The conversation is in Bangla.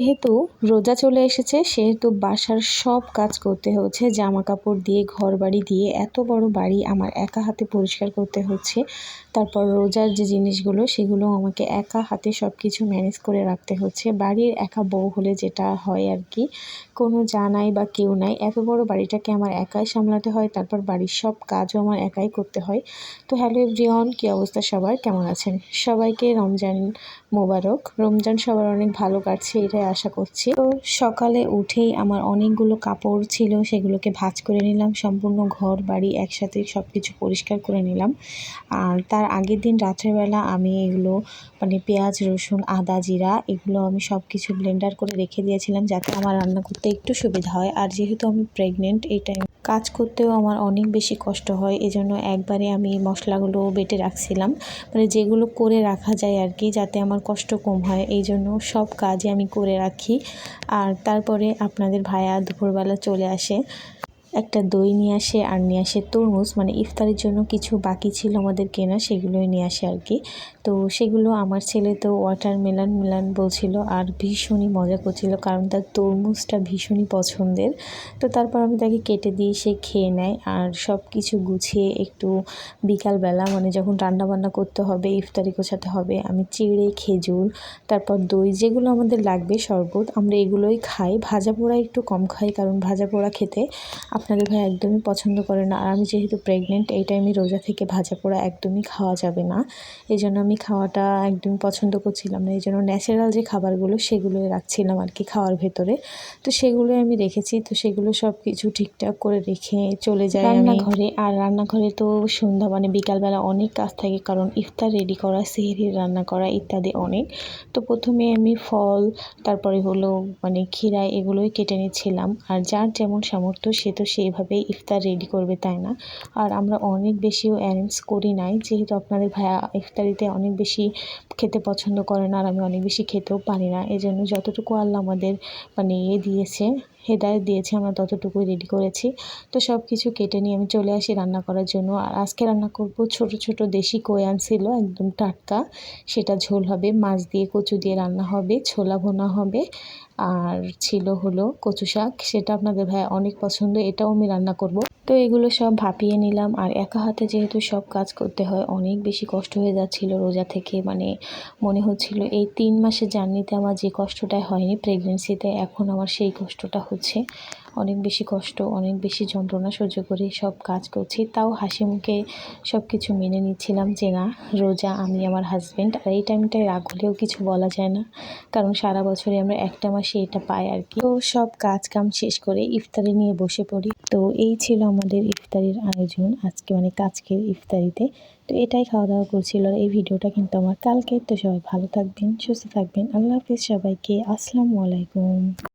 যেহেতু রোজা চলে এসেছে, সেহেতু বাসার সব কাজ করতে হচ্ছে। জামা কাপড় দিয়ে ঘর বাড়ি দিয়ে, এত বড় বাড়ি আমার একা হাতে পরিষ্কার করতে হচ্ছে। তারপর রোজার যে জিনিসগুলো, সেগুলো আমাকে একা হাতে সব কিছু ম্যানেজ করে রাখতে হচ্ছে। বাড়ির একা বউ হলে যেটা হয় আর কি, কোনো জানাই বা কেউ নাই, এত বড় বাড়িটাকে আমার একাই সামলাতে হয়। তারপর বাড়ির সব কাজও আমার একাই করতে হয়। তো হ্যালো এভরিওয়ান, কী অবস্থা সবার? কেমন আছেন? সবাইকে রমজান মোবারক। রমজান সবার অনেক ভালো কাটছে এটাই আশা করছি। তো সকালে উঠেই আমার অনেকগুলো কাপড় ছিল, সেগুলোকে ভাজ করে নিলাম, সম্পূর্ণ ঘর, বাড়ি একসাথে সব কিছু পরিষ্কার করে নিলাম। আর তার আগের দিন রাত্রেবেলা আমি এগুলো মানে পেঁয়াজ, রসুন, আদা, জিরা, এগুলো আমি সব কিছু ব্লেন্ডার করে রেখে দিয়েছিলাম যাতে আমার রান্না করতে একটু সুবিধা হয়। আর যেহেতু আমি প্রেগনেন্ট এই টাইম কাজ করতেও আমার অনেক বেশি কষ্ট হয়। এজন্য একবারে আমি মশলাগুলো বেটে রাখছিলাম। মানে যেগুলো করে রাখা যায় আর কি যাতে আমার কষ্ট কম হয় এই জন্য সব কাজই আমি করে রাখি। আর তারপরে আপনাদের ভায়া দুপুরবেলা চলে আসে। একটা দই নিয়ে আসে আর নিয়ে আসে তরমুজ। মানে ইফতারের জন্য কিছু বাকি ছিল আমাদের কেনা, সেগুলোই নিয়ে আসে আর কি। তো সেগুলো আমার ছেলে তো ওয়াটার মেলান মেলান বলছিল আর ভীষণই মজা করছিল কারণ তার তরমুজটা ভীষণই পছন্দের। তো তারপর আমি তাকে কেটে দিয়ে সে খেয়ে নেয় আর সব কিছু গুছিয়ে একটু বিকালবেলা মানে যখন রান্না বান্না করতে হবে, ইফতারি গোছাতে হবে, আমি চিড়ে, খেজুর, তারপর দই, যেগুলো আমাদের লাগবে শরবত, আমরা এগুলোই খাই। ভাজা পোড়া একটু কম খাই কারণ ভাজা পোড়া খেতে আপনাদের ভাই একদমই পছন্দ করে না। আর আমি যেহেতু প্রেগনেন্ট এই টাইমে রোজা থেকে ভাজা পোড়া একদমই খাওয়া যাবে না। এই জন্য আমি খাওয়াটা একদমই পছন্দ করছিলাম না। এই জন্য ন্যাচারাল যে খাবারগুলো সেগুলোই রাখছিলাম আর কি খাওয়ার ভেতরে। তো সেগুলোই আমি রেখেছি। তো সেগুলো সব কিছু ঠিকঠাক করে রেখে চলে যাই রান্নাঘরে, আর রান্নাঘরে তো সন্ধ্যা মানে বিকালবেলা অনেক কাজ থাকে। কারণ ইফতার রেডি করা সেহরির রান্না করা ইত্যাদি অনেক। তো প্রথমে আমি ফল, তারপরে হলো মানে ক্ষীরা এগুলোই কেটে নিচ্ছিলাম। আর যার যেমন সামর্থ্য, সে তো সেইভাবেই ইফতার রেডি করবে, তাই না? আর আমরা অনেক বেশিও অ্যারেঞ্জ করি নাই, যেহেতু আপনাদের ভাইয়া ইফতারিতে অনেক বেশি খেতে পছন্দ করে না, আর আমি অনেক বেশি খেতেও পারি না। এই জন্য যতটুকু আল্লাহ আমাদের মানে ইয়ে দিয়েছে, হেদায়ত দিয়েছে, আমরা ততটুকুই রেডি করেছি। তো সব কিছু কেটে নিয়ে আমি চলে আসি রান্না করার জন্য। আর আজকে রান্না করব ছোট ছোট দেশি কই আনছিল একদম টাটকা। সেটা ঝোল হবে, মাছ দিয়ে কচু দিয়ে রান্না হবে, ছোলা ভোনা হবে। আর ছিল হলো কচু শাক, সেটা আপনাদের ভাই অনেক পছন্দ, এটাও আমি রান্না করব। তো এগুলো সব ভাপিয়ে নিলাম, আর একা হাতে যেহেতু সব কাজ করতে হয়, অনেক বেশি কষ্ট হয়ে যাচ্ছিল রোজা থেকে। মানে মনে হচ্ছিল এই তিন মাসের জার্নিতে আমার যে কষ্টটা হয়নি প্রেগনেন্সিতে এখন আমার সেই কষ্টটা হচ্ছে। অনেক বেশি কষ্ট, অনেক বেশি যন্ত্রণা সহ্য করে সব কাজ করছি। তাও হাসি মুখে সব কিছু মেনে নিচ্ছিলাম যে না, রোজা আমি আমার হাজব্যান্ড আর এই টাইমটায় রাগ হলেও কিছু বলা যায় না। কারণ সারা বছরে আমরা একটা মাসে এটা পাই আর কি। তো সব কাজ কাম শেষ করে ইফতারি নিয়ে বসে পড়ি। তো এই ছিল আমাদের ইফতারির আয়োজন। আজকে মানে কাজকের ইফতারিতে। তো এটাই খাওয়া দাওয়া করছিল এই ভিডিওটা কিন্তু আমার কালকে তো সবাই ভালো থাকবেন, সুস্থ থাকবেন। আল্লাহ হাফিজ সবাইকে। আসসালামু আলাইকুম।